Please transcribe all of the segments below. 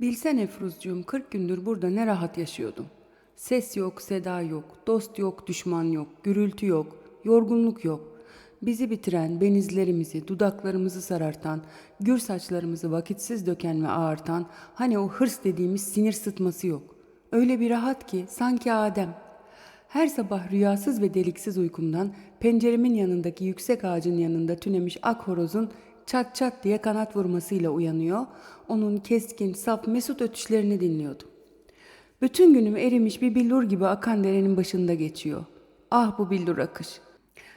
Bilsen Efruzcuğum 40 gündür burada ne rahat yaşıyordum. Ses yok, seda yok, dost yok, düşman yok, gürültü yok, yorgunluk yok. Bizi bitiren, benizlerimizi, dudaklarımızı sarartan, gür saçlarımızı vakitsiz döken ve ağartan, hani o hırs dediğimiz sinir sıtması yok. Öyle bir rahat ki sanki Adem. Her sabah rüyasız ve deliksiz uykumdan penceremin yanındaki yüksek ağacın yanında tünemiş ak horozun çat çat diye kanat vurmasıyla uyanıyor, onun keskin, saf, mesut ötüşlerini dinliyordum. Bütün günüm erimiş bir billur gibi akan derenin başında geçiyor. Ah bu billur akış.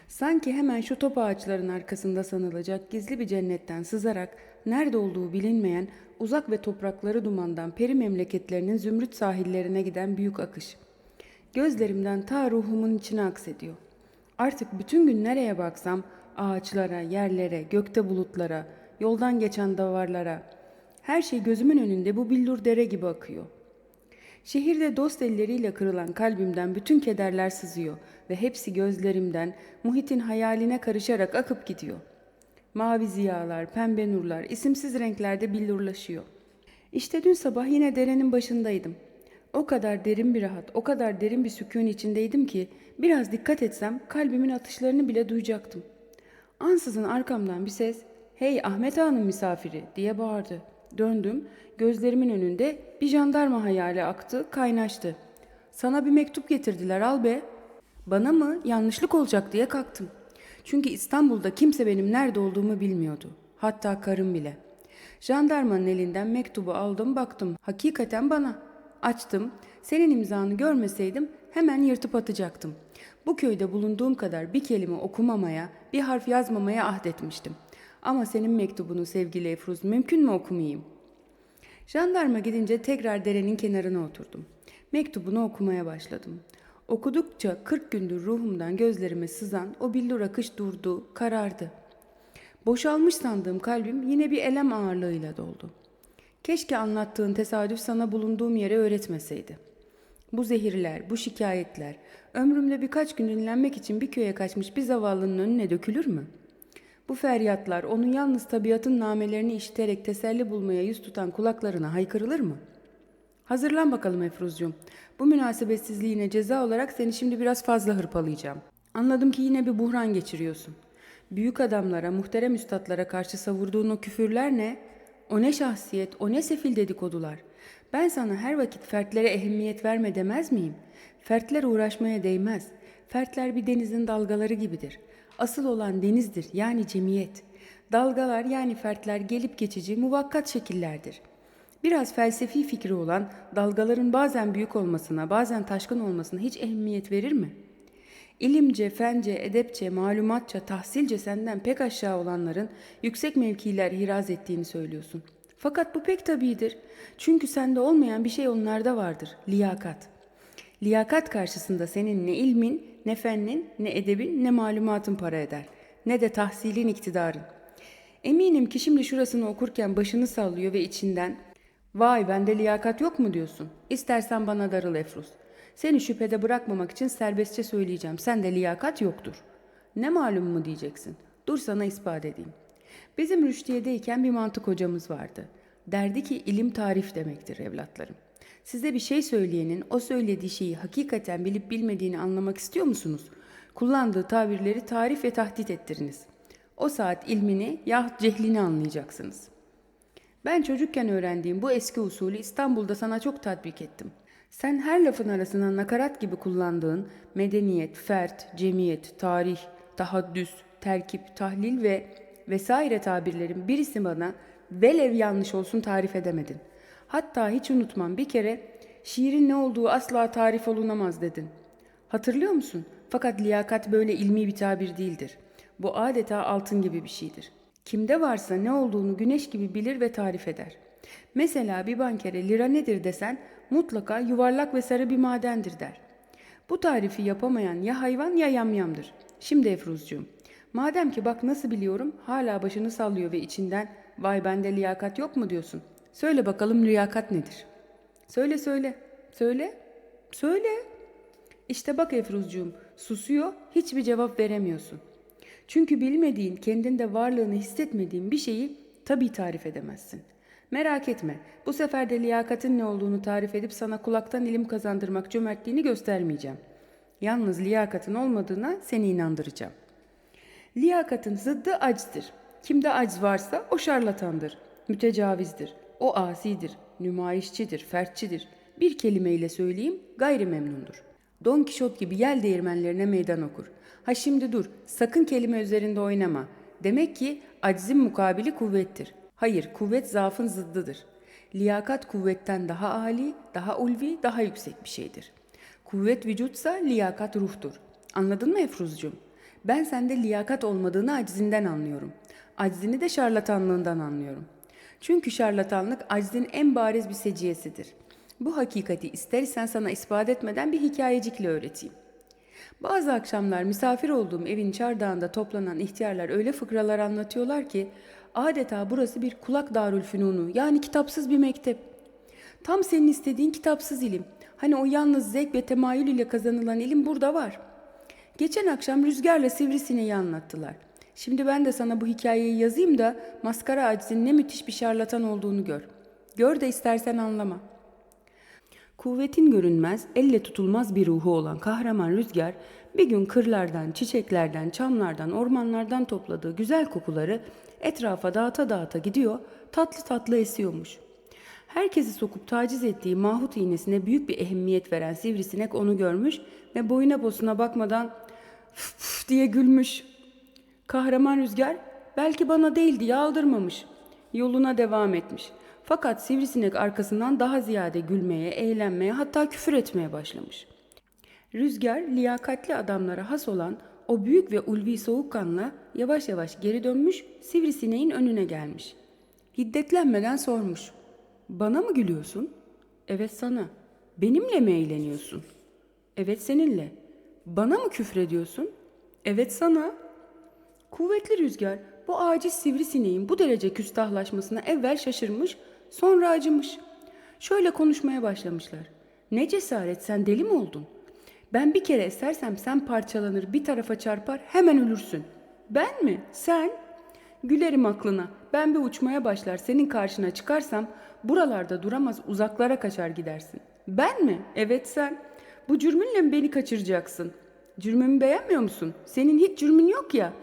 Sanki hemen şu top ağaçların arkasında sanılacak gizli bir cennetten sızarak nerede olduğu bilinmeyen uzak ve toprakları dumandan peri memleketlerinin zümrüt sahillerine giden büyük akış. Gözlerimden ta ruhumun içine aksediyor. Artık bütün gün nereye baksam ağaçlara, yerlere, gökte bulutlara, yoldan geçen davarlara her şey gözümün önünde bu billur dere gibi akıyor. Şehirde dost elleriyle kırılan kalbimden bütün kederler sızıyor ve hepsi gözlerimden muhitin hayaline karışarak akıp gidiyor. Mavi ziyalar, pembe nurlar, isimsiz renklerde billurlaşıyor. İşte dün sabah yine derenin başındaydım. O kadar derin bir rahat, o kadar derin bir sükun içindeydim ki biraz dikkat etsem kalbimin atışlarını bile duyacaktım. Ansızın arkamdan bir ses ''Hey Ahmet Ağa'nın misafiri'' diye bağırdı. Döndüm, gözlerimin önünde bir jandarma hayali aktı, kaynaştı. ''Sana bir mektup getirdiler al be.'' Bana mı yanlışlık olacak diye kalktım. Çünkü İstanbul'da kimse benim nerede olduğumu bilmiyordu. Hatta karım bile. Jandarmanın elinden mektubu aldım baktım. Hakikaten bana. Açtım. Senin imzanı görmeseydim hemen yırtıp atacaktım. Bu köyde bulunduğum kadar bir kelime okumamaya, bir harf yazmamaya ahdetmiştim. Ama senin mektubunu sevgili Efruz mümkün mü okumayayım? Jandarma gidince tekrar derenin kenarına oturdum. Mektubunu okumaya başladım. Okudukça 40 gündür ruhumdan gözlerime sızan o billur akış durdu, karardı. Boşalmış sandığım kalbim yine bir elem ağırlığıyla doldu. Keşke anlattığın tesadüf sana bulunduğum yere öğretmeseydi. Bu zehirler, bu şikayetler, ömrümde birkaç gün dinlenmek için bir köye kaçmış bir zavallının önüne dökülür mü? Bu feryatlar onun yalnız tabiatın namelerini işiterek teselli bulmaya yüz tutan kulaklarına haykırılır mı? Hazırlan bakalım Efruzcuğum. Bu münasebetsizliğine ceza olarak seni şimdi biraz fazla hırpalayacağım. Anladım ki yine bir buhran geçiriyorsun. Büyük adamlara, muhterem üstadlara karşı savurduğun o küfürler ne? O ne şahsiyet, o ne sefil dedikodular. Ben sana her vakit fertlere ehemmiyet verme demez miyim? Fertler uğraşmaya değmez. Fertler bir denizin dalgaları gibidir. Asıl olan denizdir yani cemiyet. Dalgalar yani fertler gelip geçici muvakkat şekillerdir. Biraz felsefi fikri olan dalgaların bazen büyük olmasına, bazen taşkın olmasına hiç ehemmiyet verir mi? İlimce, fence, edepçe, malumatça, tahsilce senden pek aşağı olanların yüksek mevkiler hiraz ettiğini söylüyorsun. Fakat bu pek tabidir. Çünkü sende olmayan bir şey onlarda vardır. Liyakat. Liyakat karşısında senin ne ilmin, ne fennin, ne edebin, ne malumatın para eder. Ne de tahsilin iktidarın. Eminim ki şimdi şurasını okurken başını sallıyor ve içinden ''Vay bende liyakat yok mu?'' diyorsun. İstersen bana darıl Efruz. Seni şüphede bırakmamak için serbestçe söyleyeceğim. Sende liyakat yoktur. Ne malum mu diyeceksin. Dur sana ispat edeyim. Bizim Rüştiye'deyken bir mantık hocamız vardı. Derdi ki ilim tarif demektir evlatlarım. Size bir şey söyleyenin o söylediği şeyi hakikaten bilip bilmediğini anlamak istiyor musunuz? Kullandığı tabirleri tarif ve tahdit ettiriniz. O saat ilmini yahut cehlini anlayacaksınız. Ben çocukken öğrendiğim bu eski usulü İstanbul'da sana çok tatbik ettim. Sen her lafın arasına nakarat gibi kullandığın medeniyet, fert, cemiyet, tarih, tahaddüs, terkip, tahlil ve vesaire tabirlerin birisi bana velev yanlış olsun tarif edemedin. Hatta hiç unutmam bir kere şiirin ne olduğu asla tarif olunamaz dedin. Hatırlıyor musun? Fakat liyakat böyle ilmi bir tabir değildir. Bu adeta altın gibi bir şeydir. Kimde varsa ne olduğunu güneş gibi bilir ve tarif eder. Mesela bir bankere lira nedir desen mutlaka yuvarlak ve sarı bir madendir der. Bu tarifi yapamayan ya hayvan ya yamyamdır. Şimdi Efruzcuğum, madem ki bak nasıl biliyorum hala başını sallıyor ve içinden vay bende liyakat yok mu diyorsun. Söyle bakalım liyakat nedir? Söyle söyle, söyle, söyle. İşte bak Efruzcuğum, susuyor, hiçbir cevap veremiyorsun. Çünkü bilmediğin, kendinde varlığını hissetmediğin bir şeyi tabii tarif edemezsin. Merak etme, bu sefer de liyakatin ne olduğunu tarif edip sana kulaktan ilim kazandırmak cömertliğini göstermeyeceğim. Yalnız liyakatın olmadığına seni inandıracağım. Liyakatın zıddı acizdir. Kimde aciz varsa o şarlatandır, mütecavizdir, o asidir, nümayişçidir, fertçidir. Bir kelimeyle söyleyeyim gayrimemnundur. Don Kişot gibi yel değirmenlerine meydan okur. Ha şimdi dur, sakın kelime üzerinde oynama. Demek ki aczin mukabili kuvvettir. Hayır, kuvvet zaafın zıddıdır. Liyakat kuvvetten daha âli, daha ulvi, daha yüksek bir şeydir. Kuvvet vücutsa liyakat ruhtur. Anladın mı Efruzcuğum? Ben sende liyakat olmadığını aczinden anlıyorum. Aczini de şarlatanlığından anlıyorum. Çünkü şarlatanlık aczin en bariz bir seciyesidir. Bu hakikati istersen sana ispat etmeden bir hikayecikle öğreteyim. Bazı akşamlar misafir olduğum evin çardağında toplanan ihtiyarlar öyle fıkralar anlatıyorlar ki adeta burası bir kulak darülfünunu yani kitapsız bir mektep. Tam senin istediğin kitapsız ilim. Hani o yalnız zevk ve temayül ile kazanılan ilim burada var. Geçen akşam rüzgarla sivrisineği anlattılar. Şimdi ben de sana bu hikayeyi yazayım da maskara acizin ne müthiş bir şarlatan olduğunu gör. Gör de istersen anlama. Kuvvetin görünmez, elle tutulmaz bir ruhu olan kahraman rüzgar bir gün kırlardan, çiçeklerden, çamlardan, ormanlardan topladığı güzel kokuları etrafa dağıta dağıta gidiyor, tatlı tatlı esiyormuş. Herkesi sokup taciz ettiği mahut iğnesine büyük bir ehemmiyet veren sivrisinek onu görmüş ve boyuna posuna bakmadan diye gülmüş. Kahraman rüzgar belki bana değil diye. Yoluna devam etmiş. Fakat sivrisinek arkasından daha ziyade gülmeye, eğlenmeye hatta küfür etmeye başlamış. Rüzgar liyakatli adamlara has olan o büyük ve ulvi soğukkanla yavaş yavaş geri dönmüş sivrisineğin önüne gelmiş. Hiddetlenmeden sormuş. Bana mı gülüyorsun? Evet sana. Benimle mi eğleniyorsun? Evet seninle. Bana mı küfrediyorsun? Evet sana. Kuvvetli rüzgar bu aciz sivrisineğin bu derece küstahlaşmasına evvel şaşırmış, sonra acımış. Şöyle konuşmaya başlamışlar. Ne cesaret sen deli mi oldun? Ben bir kere esersem sen parçalanır bir tarafa çarpar hemen ölürsün. Ben mi? Sen? Gülerim aklına. Ben bir uçmaya başlar senin karşına çıkarsam buralarda duramaz uzaklara kaçar gidersin. Ben mi? Evet sen. Bu cürmünle mi beni kaçıracaksın? Cürmümü beğenmiyor musun? Senin hiç cürmün yok ya.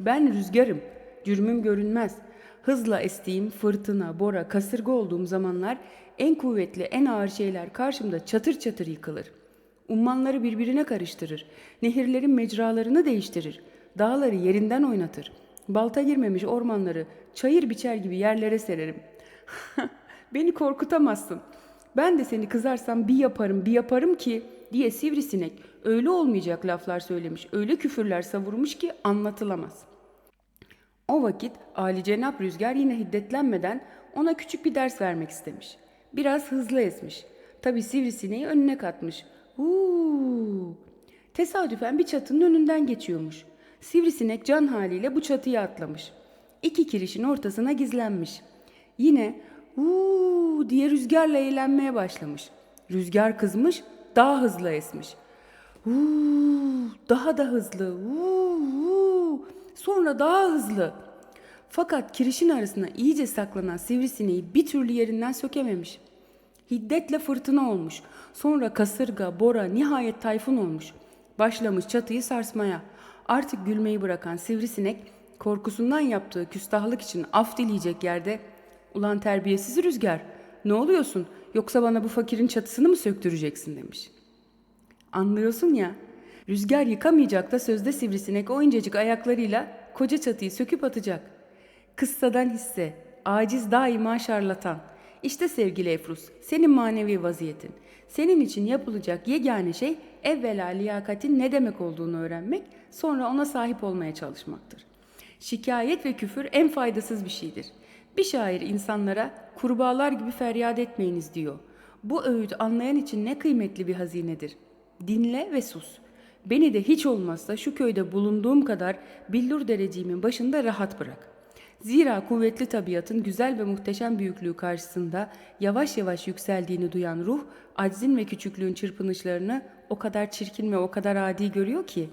Ben rüzgarım. Cürmüm görünmez. Hızla estiğim fırtına, bora, kasırga olduğum zamanlar en kuvvetli, en ağır şeyler karşımda çatır çatır yıkılır. Ummanları birbirine karıştırır. Nehirlerin mecralarını değiştirir. Dağları yerinden oynatır. Balta girmemiş ormanları çayır biçer gibi yerlere sererim. Beni korkutamazsın. Ben de seni kızarsam bir yaparım, bir yaparım ki diye sivrisinek öyle olmayacak laflar söylemiş, öyle küfürler savurmuş ki anlatılamaz. O vakit Ali Cenap Rüzgar yine hiddetlenmeden ona küçük bir ders vermek istemiş. Biraz hızlı esmiş. Tabi sivrisineği önüne katmış. Uuu. Tesadüfen bir çatının önünden geçiyormuş. Sivrisinek can haliyle bu çatıya atlamış. İki kirişin ortasına gizlenmiş. Yine uuu diye rüzgarla eğlenmeye başlamış. Rüzgar kızmış, daha hızlı esmiş. Uuu, daha da hızlı. Uuu, sonra daha hızlı. Fakat kirişin arasına iyice saklanan sivrisineği bir türlü yerinden sökememiş. Hiddetle fırtına olmuş. Sonra kasırga, bora, nihayet tayfun olmuş. Başlamış çatıyı sarsmaya. Artık gülmeyi bırakan sivrisinek korkusundan yaptığı küstahlık için af dileyecek yerde ''Ulan terbiyesiz rüzgar, ne oluyorsun yoksa bana bu fakirin çatısını mı söktüreceksin?'' demiş. Anlıyorsun ya, rüzgar yıkamayacak da sözde sivrisinek o incecik ayaklarıyla koca çatıyı söküp atacak. Kıssadan hisse, aciz daima şarlatan. İşte sevgili Efrus, senin manevi vaziyetin. Senin için yapılacak yegane şey evvela liyakatin ne demek olduğunu öğrenmek, sonra ona sahip olmaya çalışmaktır. Şikayet ve küfür en faydasız bir şeydir. Bir şair insanlara kurbağalar gibi feryat etmeyiniz diyor. Bu öğüt anlayan için ne kıymetli bir hazinedir. Dinle ve sus. Beni de hiç olmazsa şu köyde bulunduğum kadar billur dereciğimin başında rahat bırak. Zira kuvvetli tabiatın güzel ve muhteşem büyüklüğü karşısında yavaş yavaş yükseldiğini duyan ruh, aczin ve küçüklüğün çırpınışlarını o kadar çirkin ve o kadar adi görüyor ki